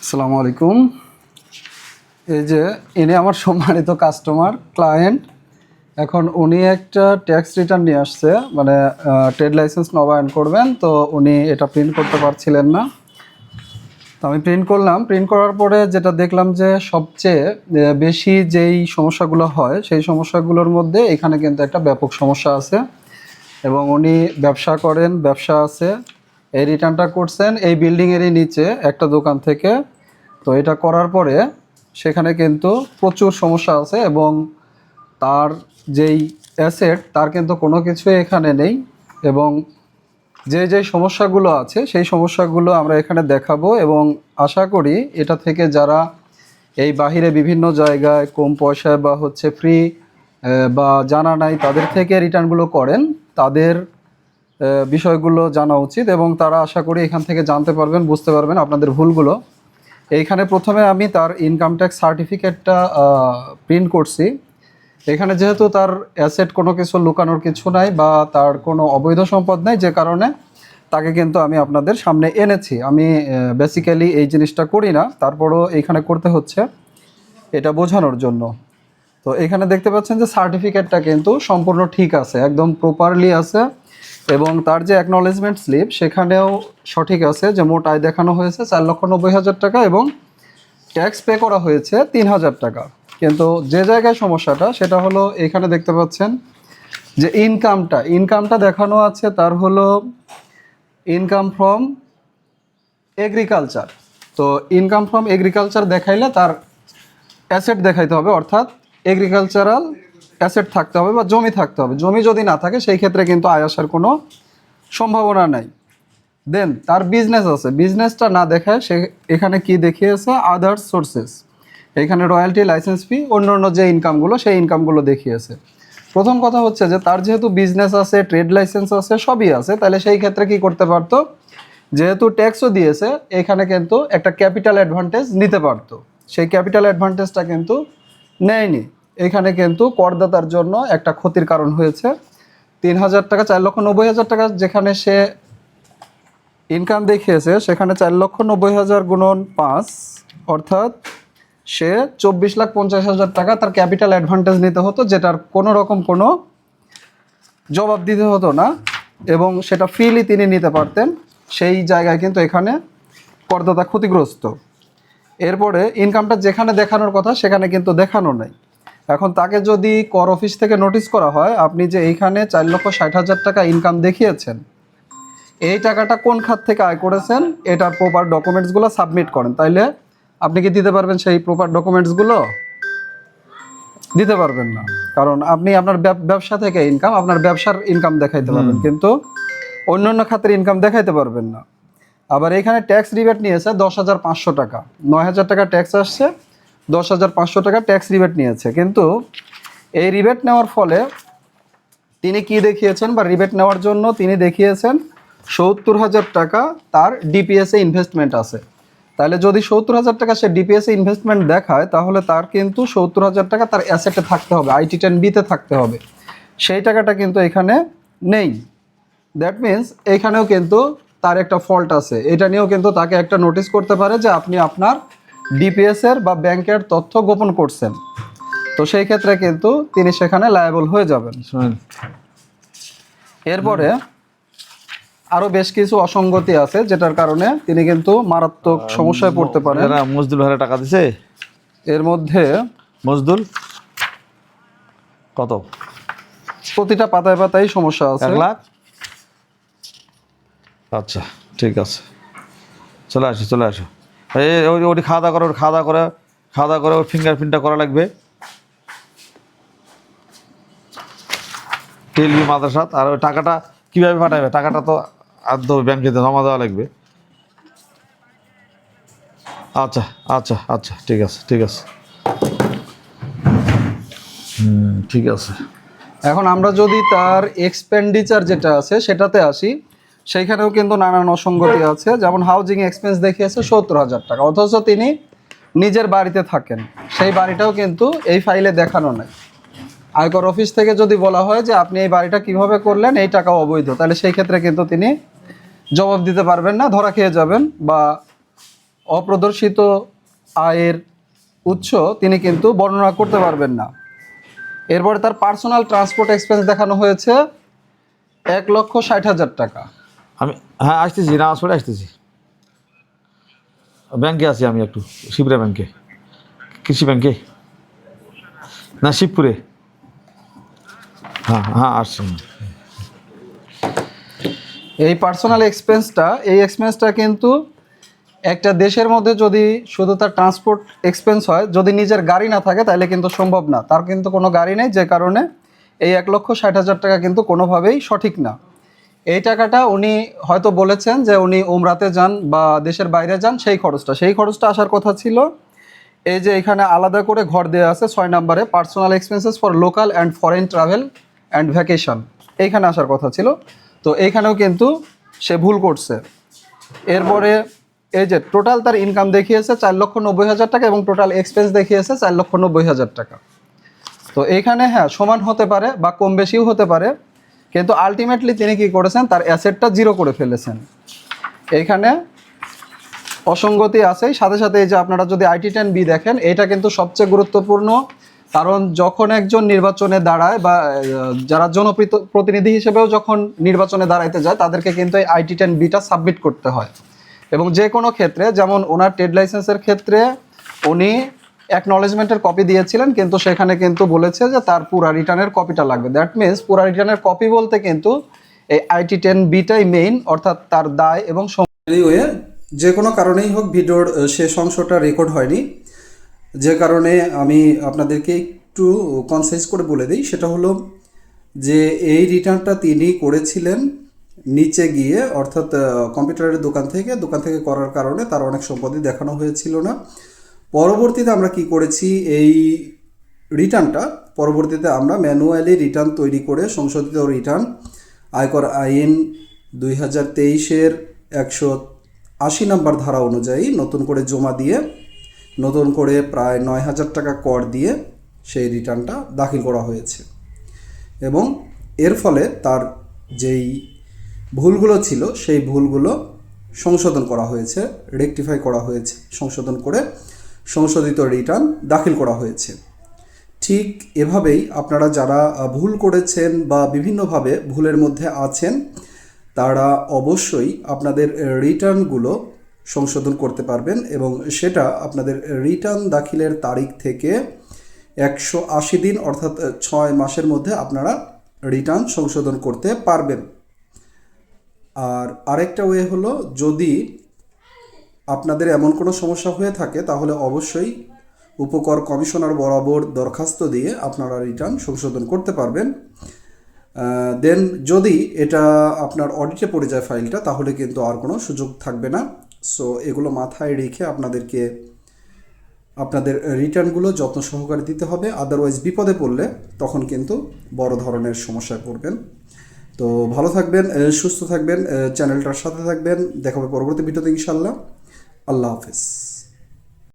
আসসালামু আলাইকুম। এই যে, ইনি আমার সম্মানিত কাস্টমার ক্লায়েন্ট এখন উনি একটা ট্যাক্স রিটার্ন নিয়ে আসছে মানে ট্রেড লাইসেন্স নবায়ন করবেন, তো উনি এটা প্রিন্ট করতে পারছিলেন না। তো আমি প্রিন্ট করলাম প্রিন্ট করার পরে যেটা দেখলাম যে সবচেয়ে বেশি যেই সমস্যাগুলো হয়, সেই সমস্যাগুলোর মধ্যে এখানে কিন্তু একটা ব্যাপক সমস্যা আছে। এবং উনি ব্যবসা করেন, ব্যবসা আছে। এই রিটার্নটা করছেন এই বিল্ডিংয়েরই নিচে একটা দোকান থেকে। তো এটা করার পরে সেখানে কিন্তু প্রচুর সমস্যা আছে এবং তার যেই অ্যাসেট তার কিন্তু কোনো কিছুই এখানে নেই এবং যে যে সমস্যাগুলো আছে, সেই সমস্যাগুলো আমরা এখানে দেখাবো এবং আশা করি এটা থেকে যারা এই বাহিরে বিভিন্ন জায়গায় কম পয়সায় বা হচ্ছে ফ্রি বা জানা নাই, তাদের থেকে রিটার্নগুলো করেন। তাদের বিষয়গুলো জানা উচিত এবং তারা আশা করি এখান থেকে জানতে পারবেন, বুঝতে পারবেন আপনাদের ভুলগুলো। এইখানে প্রথমে আমি তার ইনকাম ট্যাক্স সার্টিফিকেটটা প্রিন্ট করছি। এখানে যেহেতু তার অ্যাসেট কোনো কিছু লুকানোর কিছু নাই বা তার কোনো অবৈধ সম্পদ নাই, যে কারণে তাকে কিন্তু আমি আপনাদের সামনে এনেছি। আমি বেসিক্যালি এই জিনিসটা করি না, তারপরও এইখানে করতে হচ্ছে এটা বোঝানোর জন্য। তো এখানে দেখতে পাচ্ছেন যে সার্টিফিকেটটা কিন্তু সম্পূর্ণ ঠিক আছে, একদম প্রপারলি আছে। এবং তার যে অ্যাকনলেজমেন্ট স্লিপ সেখানেও সঠিক আছে যে মোট আয় দেখানো হয়েছে চার লক্ষ নব্বই হাজার টাকা এবং ট্যাক্স পে করা হয়েছে তিন হাজার টাকা। কিন্তু যে জায়গায় সমস্যাটা, সেটা হলো এখানে দেখতে পাচ্ছেন যে ইনকামটা ইনকামটা দেখানো আছে তার হলো ইনকাম ফ্রম এগ্রিকালচার তো ইনকাম ফ্রম এগ্রিকালচার দেখাইলে তার অ্যাসেট দেখাইতে হবে, অর্থাৎ এগ্রিকালচারাল অ্যাসেট থাকতে হবে বা জমি থাকতে হবে। জমি যদি না থাকে, সেই ক্ষেত্রে কিন্তু আয় আসার কোনো সম্ভাবনা নাই। দেন তার বিজনেস আছে। বিজনেসটা না দেখায় সে এখানে কি দেখিয়েছে? আদার্স সোর্সেস এখানে রয়্যালটি লাইসেন্স ফি অন্য অন্য যে ইনকামগুলো সেই ইনকামগুলো দেখিয়েছে। প্রথম কথা হচ্ছে যে, তার যেহেতু বিজনেস আছে ট্রেড লাইসেন্স আছে, সবই আছে, তাহলে সেই ক্ষেত্রে কি করতে পারতো? যেহেতু ট্যাক্সও দিয়েছে, এখানে কিন্তু একটা ক্যাপিটাল অ্যাডভান্টেজ নিতে পারতো। সেই ক্যাপিটাল অ্যাডভান্টেজটা কিন্তু নেয়নি। এখানে কিন্তু করদাতার জন্য একটা ক্ষতির কারণ হয়েছে। তিন হাজার টাকা, চার লক্ষ নব্বই হাজার টাকা যেখানে সে ইনকাম দেখিয়েছে, সেখানে চার লক্ষ নব্বই হাজার গুণন পাঁচ, অর্থাৎ সে চব্বিশ লাখ পঞ্চাশ হাজার টাকা তার ক্যাপিটাল অ্যাডভান্টেজ নিতে হতো, যেটার কোনো রকম কোনো জবাব দিতে হতো না, এবং সেটা ফ্রিলি তিনি নিতে পারতেন। সেই জায়গায় কিন্তু এখানে করদাতা ক্ষতিগ্রস্ত। এরপরে ইনকামটা যেখানে দেখানোর কথা, সেখানে কিন্তু দেখানো নাই। এখন তাকে যদি কর অফিস থেকে নোটিশ করা হয় আপনি যে এইখানে চার লক্ষ ষাট হাজার টাকা ইনকাম দেখিয়েছেন এই টাকাটা কোন খাত থেকে আয় করেছেন? এটার প্রপার ডকুমেন্টসগুলো সাবমিট করেন। তাইলে আপনি কি দিতে পারবেন সেই প্রপার ডকুমেন্টসগুলো দিতে পারবেন না। কারণ আপনি আপনার ব্যবসা থেকে ইনকাম আপনার ব্যবসার ইনকাম দেখাইতে পারবেন। কিন্তু অন্য অন্য খাতের ইনকাম দেখাইতে পারবেন না। আবার এখানে ট্যাক্স রিবেট নিয়েছে দশ হাজার পাঁচশো টাকা। নয় হাজার টাকা ট্যাক্স আসছে দশ হাজার পাঁচশো টাকা ট্যাক্স রিবেট নিয়েছে। কিন্তু এই রিবেট নেওয়ার ফলে তিনি কি দেখিয়েছেন বা রিবেট নেওয়ার জন্য তিনি দেখিয়েছেন সত্তর হাজার টাকা তার ডিপিএসে ইনভেস্টমেন্ট আছে। তাহলে যদি সত্তর হাজার টাকা সে ডিপিএসে ইনভেস্টমেন্ট দেখায়, তাহলে তার কিন্তু সত্তর হাজার টাকা তার অ্যাসেটে থাকতে হবে আইটি টেন বিতে থাকতে হবে। সেই টাকাটা কিন্তু এখানে নেই। দ্যাট মিন্স এখানেও কিন্তু তার একটা ফল্ট আছে। এটা নিয়েও কিন্তু তাকে একটা নোটিশ করতে পারে যে আপনি আপনার ডিপিএস এর বা ব্যাংকের তথ্য গোপন করছেন। তো সেই ক্ষেত্রে কিন্তু তিনি সেখানে লায়াবল হয়ে যাবেন। এরপরে আরও বেশ কিছু অসঙ্গতি আছে যেটার কারণে তিনি কিন্তু মারাত্মক সমস্যায় পড়তে পারেন। মজদুল ভাইরা টাকা দিছে? এর মধ্যে মজদুল? কত? প্রতিটা পাতায় পাতায় সমস্যা আছে। এক লাখ? আচ্ছা ঠিক আছে। চলে আসো চলে আসো। ওই, ওটি খাওয়া দাওয়া করে খাওয়া দাওয়া করে খাওয়া দাওয়া করে, ওর ফিঙ্গারপ্রিন্টটা করা লাগবে। টেলবি মাদ্রাসাত, আর ওই টাকাটা কীভাবে পাঠাবে? টাকাটা তো আদ্য ব্যাংকে জমা দেওয়া লাগবে। আচ্ছা আচ্ছা আচ্ছা ঠিক আছে ঠিক আছে। ঠিক আছে। এখন আমরা যদি তার এক্সপেন্ডিচার যেটা আছে, সেটাতে আসি। সেইখানেও কিন্তু নানান অসঙ্গতি আছে। যেমন হাউজিং এক্সপেন্স দেখিয়েছে সত্তর হাজার টাকা। অথচ তিনি নিজের বাড়িতে থাকেন। সেই বাড়িটাও কিন্তু এই ফাইলে দেখানো নাই। আয়কর অফিস থেকে যদি বলা হয় যে আপনি এই বাড়িটা কীভাবে করলেন, এই টাকা অবৈধ। তাহলে সেই ক্ষেত্রে কিন্তু তিনি জবাব দিতে পারবেন না, ধরা খেয়ে যাবেন বা অপ্রদর্শিত আয়ের উৎস তিনি কিন্তু বর্ণনা করতে পারবেন না। এরপরে তার পার্সোনাল ট্রান্সপোর্ট এক্সপেন্স দেখানো হয়েছে এক লক্ষ ষাট হাজার টাকা। আমি হ্যাঁ আসতেছি, না, আসলে আসতেছি। ব্যাংকে আছি আমি একটু, শিবরা ব্যাংকে। কৃষি ব্যাংকে? না, শিবপুরে। হ্যাঁ হ্যাঁ আসছি। এই পার্সোনাল এক্সপেন্সটা এই এক্সপেন্সটা কিন্তু একটা দেশের মধ্যে যদি শুধু তার ট্রান্সপোর্ট এক্সপেন্স হয়, যদি নিজের গাড়ি না থাকে, তাহলে কিন্তু সম্ভব না। তার কিন্তু কোনো গাড়ি নেই, যে কারণে এই এক লক্ষ ষাট হাজার টাকা কিন্তু কোনোভাবেই সঠিক না। এই টাকাটা উনি হয়তো বলেছেন যে উনি উমরাতে যান বা দেশের বাইরে যান, সেই খরচটা। সেই খরচটা আসার কথা ছিল, এই যে এখানে আলাদা করে ঘর দেওয়া আছে ছয় নম্বরে personal expenses for local and foreign travel and vacation এইখানে আসার কথা ছিল। তো এইখানেও কিন্তু সে ভুল করছে। এরপরে এই যে টোটাল তার ইনকাম দেখিয়েছে চার লক্ষ নব্বই হাজার টাকা এবং টোটাল এক্সপেন্স দেখিয়েছে চার লক্ষ নব্বই হাজার টাকা। তো এইখানে হ্যাঁ সমান হতে পারে বা কম বেশিও হতে পারে কিন্তু আলটিমেটলি তিনি কি করেছেন? তার অ্যাসেটটা জিরো করে ফেলেছেন। এইখানে অসঙ্গতি আছেই। সাথে সাথে এই যে আপনারা যদি আইটি টেন বি দেখেন, এটা কিন্তু সবচেয়ে গুরুত্বপূর্ণ। কারণ যখন একজন নির্বাচনে দাঁড়ায় বা যারা জনপ্রিত- প্রতিনিধি হিসেবেও যখন নির্বাচনে দাঁড়াইতে যায়, তাদেরকে কিন্তু এই আইটি টেন বিটা সাবমিট করতে হয়। এবং যে কোনো ক্ষেত্রে, যেমন ওনার ট্রেড লাইসেন্সের ক্ষেত্রে, উনি অ্যাকনলেজমেন্টের কপি দিয়েছিলেন, কিন্তু সেখানে কিন্তু বলেছে যে তার পুরা রিটার্নের কপিটা লাগবে। দ্যাট মিনস পুরা রিটার্নের কপি বলতে কিন্তু এই আইটি টেন বিটাই মেইন অর্থাৎ তার দায় এবং যে কোনো কারণেই হোক ভিডিওর শেষ অংশটা রেকর্ড হয়নি। যে কারণে আমি আপনাদেরকে একটু কনসাইজ করে বলে দিই। সেটা হলো যে এই রিটার্নটা তিনি করেছিলেন নিচে গিয়ে, অর্থাৎ কম্পিউটারের দোকান থেকে। দোকান থেকে করার কারণে তার অনেক সম্পত্তি দেখানো হয়েছিল না। পরবর্তীতে আমরা কি করেছি? এই রিটার্নটা, পরবর্তীতে আমরা ম্যানুয়ালি রিটার্ন তৈরি করে সংশোধিত রিটার্ন আয়কর আইন দুই হাজার তেইশের একশো আশি নম্বর ধারা অনুযায়ী নতুন করে জমা দিয়ে, নতুন করে প্রায় নয় হাজার টাকা কর দিয়ে সেই রিটার্নটা দাখিল করা হয়েছে। এবং এর ফলে তার যেই ভুলগুলো ছিল, সেই ভুলগুলো সংশোধন করা হয়েছে, রেকটিফাই করা হয়েছে, সংশোধন করে সংশোধিত রিটার্ন দাখিল করা হয়েছে। ঠিক এভাবেই আপনারা যারা ভুল করেছেন বা বিভিন্নভাবে ভুলের মধ্যে আছেন, তারা অবশ্যই আপনাদের রিটার্নগুলো সংশোধন করতে পারবেন এবং সেটা আপনাদের রিটার্ন দাখিলের তারিখ থেকে একশো আশি দিন অর্থাৎ ছয় মাসের মধ্যে আপনারা রিটার্ন সংশোধন করতে পারবেন। আর আরেকটা ওয়ে হলো, যদি আপনাদের এমন কোনো সমস্যা হয়ে থাকে, তাহলে অবশ্যই উপকর কমিশনার বরাবর দরখাস্ত দিয়ে আপনারা রিটার্ন সংশোধন করতে পারবেন। দেন যদি এটা আপনার অডিটে পড়ে যায় ফাইলটা, তাহলে কিন্তু আর কোনো সুযোগ থাকবে না। সো এগুলো মাথায় রেখে আপনাদেরকে, আপনাদের রিটার্নগুলো যত্ন সহকারে দিতে হবে। আদারওয়াইজ বিপদে পড়লে তখন কিন্তু বড় ধরনের সমস্যায় পড়বেন। তো ভালো থাকবেন সুস্থ থাকবেন চ্যানেলটার সাথে থাকবেন। দেখা হবে পরবর্তী ভিডিওতে ইনশাল্লাহ আল্লাহ হাফেজ।